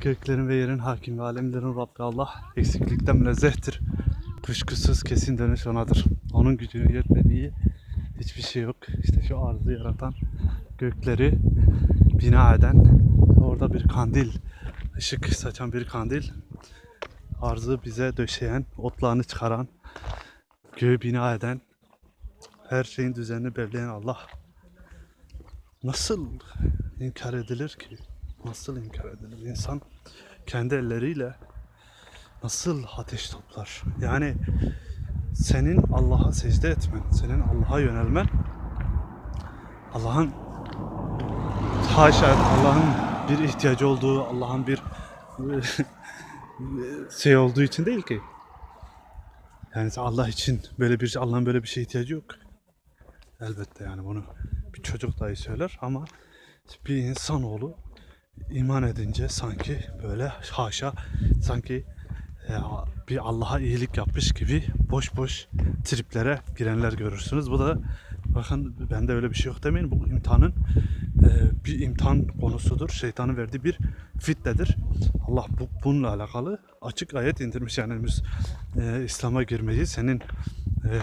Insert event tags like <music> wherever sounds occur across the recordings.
göklerin ve yerin hakim ve alemlerin Rabbi Allah eksiklikten münezzehtir. Kuşkusuz kesin dönüş onadır. Onun gücünün yetmediği hiçbir şey yok. İşte şu arzı yaratan gökleri bina eden orada bir kandil, ışık saçan bir kandil arzı bize döşeyen, otlarını çıkaran, göğü bina eden, her şeyin düzenini belirleyen Allah nasıl inkar edilir ki? Nasıl inkar edilir? İnsan kendi elleriyle nasıl ateş toplar? Yani senin Allah'a secde etmen, senin Allah'a yönelmen Allah'ın haşa Allah'ın bir ihtiyacı olduğu, Allah'ın bir <laughs> şey olduğu için değil ki. Yani Allah için böyle bir Allah'ın böyle bir şeye ihtiyacı yok. Elbette yani bunu bir çocuk dahi söyler ama bir insanoğlu iman edince sanki böyle haşa sanki e, bir Allah'a iyilik yapmış gibi boş boş triplere girenler görürsünüz. Bu da bakın bende öyle bir şey yok demeyin. Bu imtihanın e, bir imtihan konusudur. Şeytanın verdiği bir fitnedir. Allah bu, bununla alakalı açık ayet indirmiş. Yani biz e, İslam'a girmeyi senin e,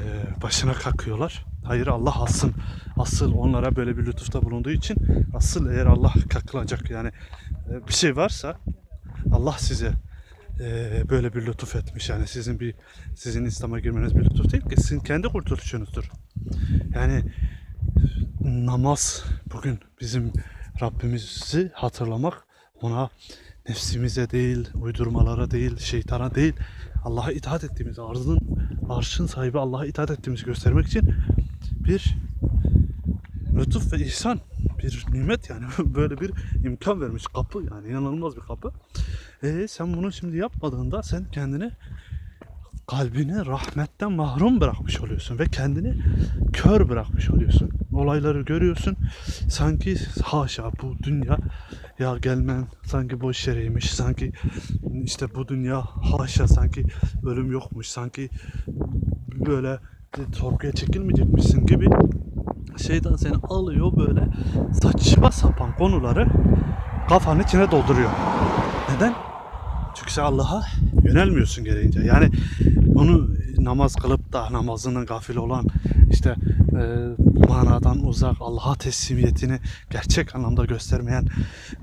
başına kakıyorlar. Hayır Allah asıl asıl onlara böyle bir lütufta bulunduğu için asıl eğer Allah kakılacak yani e, bir şey varsa Allah size e, böyle bir lütuf etmiş yani sizin bir sizin İslam'a girmeniz bir lütuf değil ki sizin kendi kurtuluşunuzdur. Yani namaz bugün bizim Rabbimizi hatırlamak ona nefsimize değil, uydurmalara değil, şeytana değil, Allah'a itaat ettiğimiz, arzın, arşın sahibi Allah'a itaat ettiğimizi göstermek için bir lütuf ve ihsan, bir nimet yani <laughs> böyle bir imkan vermiş kapı yani inanılmaz bir kapı. E sen bunu şimdi yapmadığında sen kendini kalbini rahmetten mahrum bırakmış oluyorsun ve kendini kör bırakmış oluyorsun. Olayları görüyorsun. Sanki haşa bu dünya ya gelmen sanki boş yereymiş. Sanki işte bu dünya haşa sanki ölüm yokmuş. Sanki böyle sorguya çekilmeyecekmişsin gibi şeytan seni alıyor böyle saçma sapan konuları kafanın içine dolduruyor. Neden? Çünkü sen Allah'a yönelmiyorsun gereğince. Yani bunu namaz kılıp da namazının gafil olan işte e, manadan uzak Allah'a teslimiyetini gerçek anlamda göstermeyen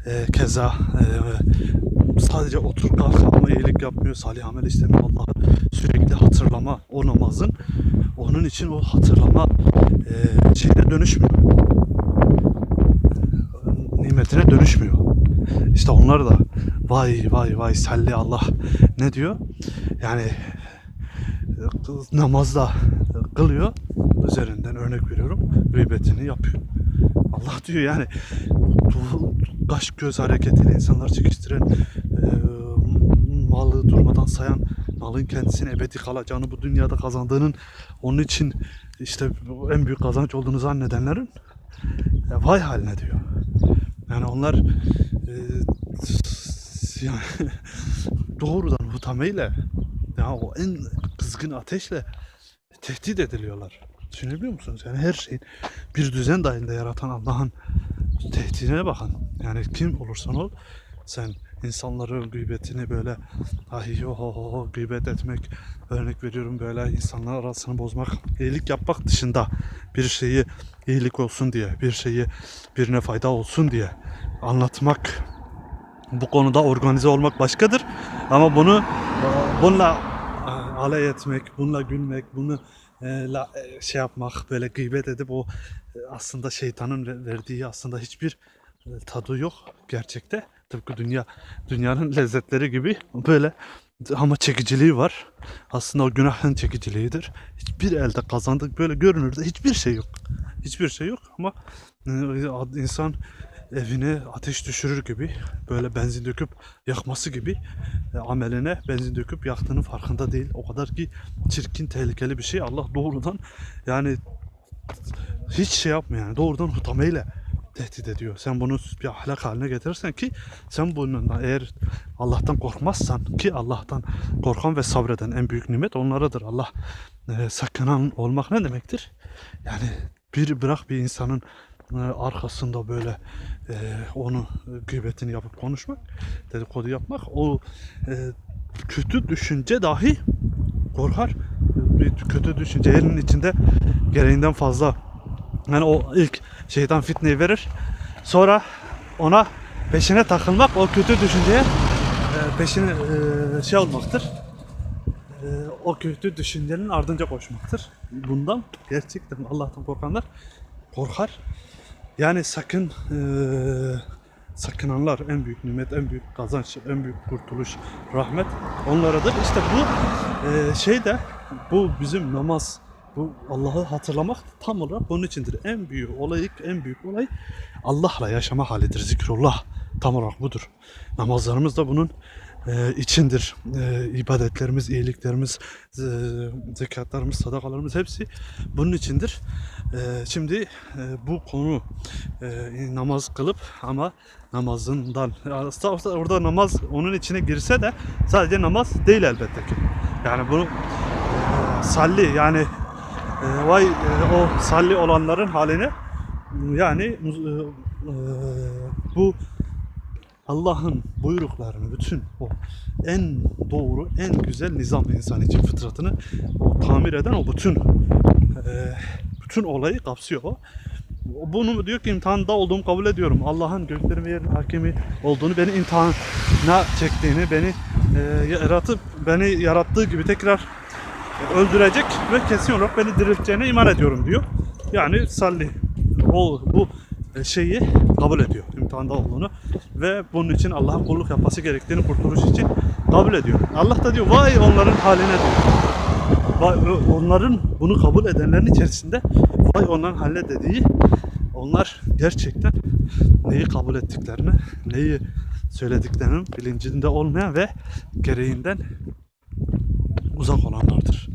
e, keza e, sadece otur kalk ama iyilik yapmıyor, salih amel istemiyor Allah'ı sürekli hatırlama o namazın onun için o hatırlama e, şeyine dönüşmüyor. Nimetine dönüşmüyor. İşte onlar da vay vay vay salli Allah ne diyor? Yani namazda kılıyor üzerinden örnek veriyorum gıybetini yapıyor. Allah diyor yani kaş göz hareketiyle insanlar çekiştiren e, malı durmadan sayan malın kendisine ebedi kalacağını bu dünyada kazandığının onun için işte en büyük kazanç olduğunu zannedenlerin e, vay haline diyor. Yani onlar e, yani <laughs> doğrudan hutameyle ya o en kızgın ateşle tehdit ediliyorlar. Düşünebiliyor musunuz? Yani her şeyin bir düzen dahilinde yaratan Allah'ın tehdidine bakın. Yani kim olursan ol sen insanların gıybetini böyle ay ho ho ho gıybet etmek örnek veriyorum böyle insanlar arasını bozmak iyilik yapmak dışında bir şeyi iyilik olsun diye bir şeyi birine fayda olsun diye anlatmak bu konuda organize olmak başkadır. Ama bunu bununla e, alay etmek bununla gülmek bunu e, la, e, şey yapmak böyle gıybet edip o aslında şeytanın ver- verdiği aslında hiçbir tadı yok gerçekte tıpkı dünya dünyanın lezzetleri gibi böyle ama çekiciliği var. Aslında o günahın çekiciliğidir. Hiçbir elde kazandık böyle görünürde hiçbir şey yok. Hiçbir şey yok ama e, insan evine ateş düşürür gibi böyle benzin döküp yakması gibi e, ameline benzin döküp yaktığının farkında değil. O kadar ki çirkin, tehlikeli bir şey. Allah doğrudan yani hiç şey yapmıyor yani doğrudan hutameyle tehdit ediyor. Sen bunu bir ahlak haline getirirsen ki sen bununla eğer Allah'tan korkmazsan ki Allah'tan korkan ve sabreden en büyük nimet onlaradır. Allah e, sakınan olmak ne demektir? Yani bir bırak bir insanın e, arkasında böyle e, onu e, gıybetini yapıp konuşmak, dedikodu yapmak o e, kötü düşünce dahi korkar. Bir kötü düşünce elinin içinde gereğinden fazla yani o ilk şeytan fitneyi verir. Sonra ona peşine takılmak o kötü düşünceye e, peşine e, şey olmaktır. E, o kötü düşüncenin ardınca koşmaktır. Bundan gerçekten Allah'tan korkanlar korkar. Yani sakın sakınanlar en büyük nimet, en büyük kazanç, en büyük kurtuluş, rahmet onlaradır. İşte bu şey de bu bizim namaz, bu Allah'ı hatırlamak tam olarak bunun içindir. En büyük olay, en büyük olay Allah'la yaşama halidir. Zikrullah tam olarak budur. Namazlarımız da bunun e, içindir. E, ibadetlerimiz, iyiliklerimiz, e, zekatlarımız, sadakalarımız hepsi bunun içindir. E, şimdi e, bu konu e, namaz kılıp ama namazından aslında orada namaz onun içine girse de sadece namaz değil elbette ki. Yani bunu e, salli yani e, vay e, o salli olanların halini yani e, e, bu Allah'ın buyruklarını bütün o en doğru, en güzel nizam insan için fıtratını o tamir eden o bütün bütün olayı kapsıyor o. Bunu diyor ki imtihanda olduğumu kabul ediyorum. Allah'ın göklerin ve yerin hakimi olduğunu, beni imtihana çektiğini, beni e, yaratıp beni yarattığı gibi tekrar öldürecek ve kesin olarak beni dirilteceğine iman ediyorum diyor. Yani salli o bu şeyi kabul ediyor imtihanda olduğunu ve bunun için Allah'a kulluk yapması gerektiğini kurtuluş için kabul ediyor. Allah da diyor vay onların haline diyor. Vay, onların bunu kabul edenlerin içerisinde vay onların haline dediği onlar gerçekten neyi kabul ettiklerini, neyi söylediklerinin bilincinde olmayan ve gereğinden uzak olanlardır.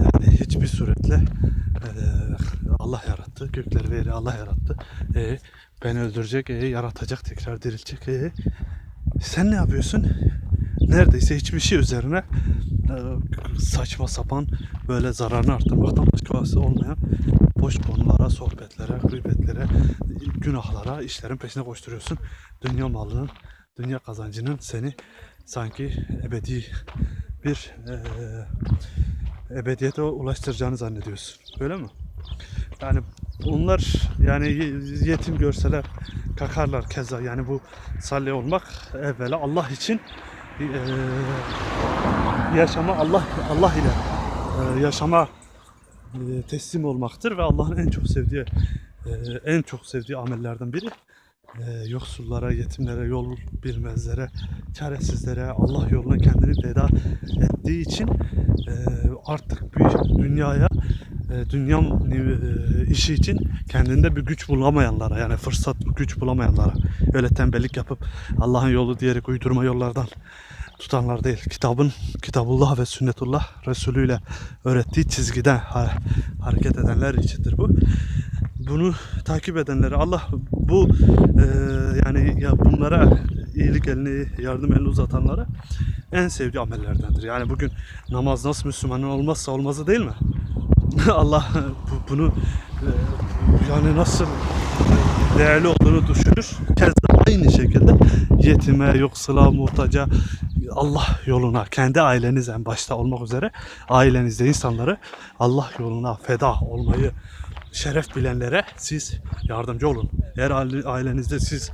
Yani hiçbir suretle eee, Allah yarattı, gökleri ve yeri Allah yarattı. E, beni öldürecek, e, yaratacak, tekrar diriltecek. E, sen ne yapıyorsun? Neredeyse hiçbir şey üzerine e, saçma sapan böyle zararını arttırmaktan başkası olmayan boş konulara, sohbetlere, gıybetlere, günahlara, işlerin peşine koşturuyorsun. Dünya malının, dünya kazancının seni sanki ebedi bir ebediyete ulaştıracağını zannediyorsun. Öyle mi? Yani onlar yani ye- yetim görseler kakarlar keza yani bu salli olmak evvela Allah için eee, yaşama Allah Allah ile eee, yaşama eee, teslim olmaktır ve Allah'ın en çok sevdiği eee, en çok sevdiği amellerden biri eee, yoksullara, yetimlere, yol bilmezlere, çaresizlere Allah yoluna kendini feda ettiği için eee, artık bir dünyaya e, dünya e, işi için kendinde bir güç bulamayanlara yani fırsat güç bulamayanlara öyle tembellik yapıp Allah'ın yolu diyerek uydurma yollardan tutanlar değil. Kitabın Kitabullah ve Sünnetullah Resulü ile öğrettiği çizgiden ha- hareket edenler içindir bu. Bunu takip edenlere Allah bu e, yani ya bunlara iyilik elini, yardım elini uzatanlara en sevdiği amellerdendir. Yani bugün namaz nasıl Müslümanın olmazsa olmazı değil mi? <laughs> Allah bu- bunu e, yani nasıl değerli olduğunu düşünür. Keza aynı şekilde yetime, yoksula, muhtaca Allah yoluna, kendi aileniz en başta olmak üzere ailenizde insanları Allah yoluna feda olmayı şeref bilenlere siz yardımcı olun. Eğer aile- ailenizde siz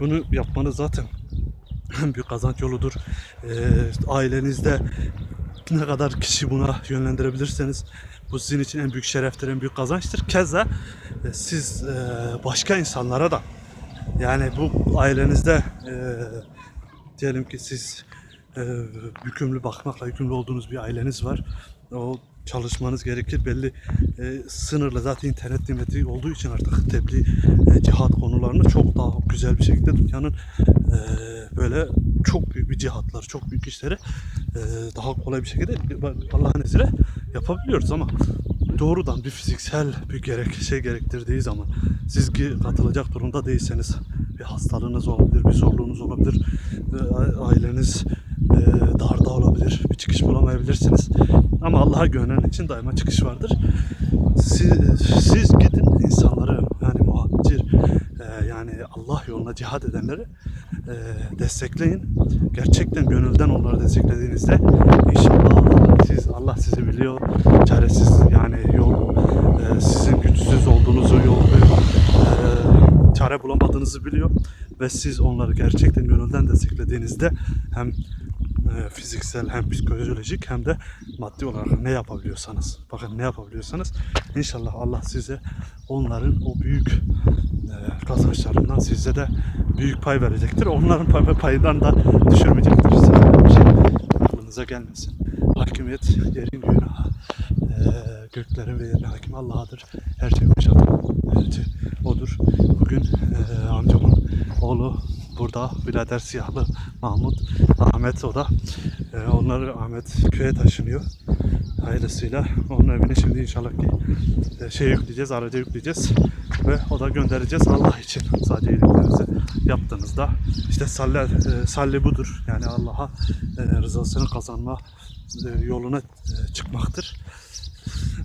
bunu yapmanız zaten <laughs> en büyük kazanç yoludur. Ee, ailenizde ne kadar kişi buna yönlendirebilirseniz bu sizin için en büyük şereftir, en büyük kazançtır. Keza e, siz e, başka insanlara da yani bu ailenizde e, diyelim ki siz e, yükümlü bakmakla yükümlü olduğunuz bir aileniz var. O çalışmanız gerekir belli e, sınırlı zaten internet nimeti olduğu için artık tebliğ e, cihat konularını çok daha güzel bir şekilde dünyanın e, böyle çok büyük bir cihatları çok büyük işleri e, daha kolay bir şekilde Allah'ın izniyle yapabiliyoruz ama doğrudan bir fiziksel bir gerek şey gerektirdiği zaman siz katılacak durumda değilseniz bir hastalığınız olabilir, bir zorluğunuz olabilir, e, aileniz e, darda olabilir, bir çıkış bulamayabilirsiniz. Ama Allah'a güvenen için daima çıkış vardır. Siz, siz gidin insanları yani muha- zincir e, yani Allah yoluna cihad edenleri e, destekleyin. Gerçekten gönülden onları desteklediğinizde inşallah siz Allah sizi biliyor. Çaresiz yani yol e, sizin güçsüz olduğunuzu yol e, çare bulamadığınızı biliyor ve siz onları gerçekten gönülden desteklediğinizde hem e, fiziksel hem psikolojik hem de maddi olarak ne yapabiliyorsanız bakın ne yapabiliyorsanız inşallah Allah size onların o büyük e, kazançlarından size de büyük pay verecektir. Onların pay, payından da düşürmeyecektir. Size bir şey aklınıza gelmesin. Hakimiyet yerin günahı. E, göklerin ve yerin hakim Allah'adır. Her şey şey odur. Bugün e, amcamın oğlu burada birader siyahlı Mahmut Ahmet o da. E, onları Ahmet köye taşınıyor. Hayırlısıyla onun evini şimdi inşallah ki e, şey yükleyeceğiz araca yükleyeceğiz. Ve o da göndereceğiz Allah için. Sadece iyiliklerinizi yaptığınızda. İşte salle, e, salli budur. Yani Allah'a e, rızasını kazanma e, yoluna e, çıkmaktır.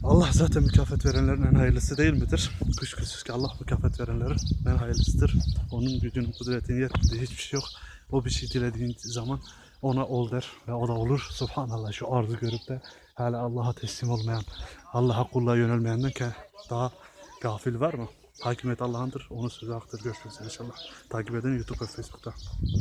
Allah zaten mükafat verenlerin en hayırlısı değil midir? Kuşkusuz ki Allah mükafat verenlerin en hayırlısıdır. Onun gücünün, kudretinin yetmediği hiçbir şey yok. O bir şey dilediğin zaman ona ol der ve o da olur. Subhanallah şu arzı görüp de hala Allah'a teslim olmayan, Allah'a kulluğa yönelmeyenden ki daha gafil var mı? Hakimiyet Allah'ındır. Onu söze aktır. Görüşmek üzere inşallah. Takip edin YouTube ve Facebook'ta.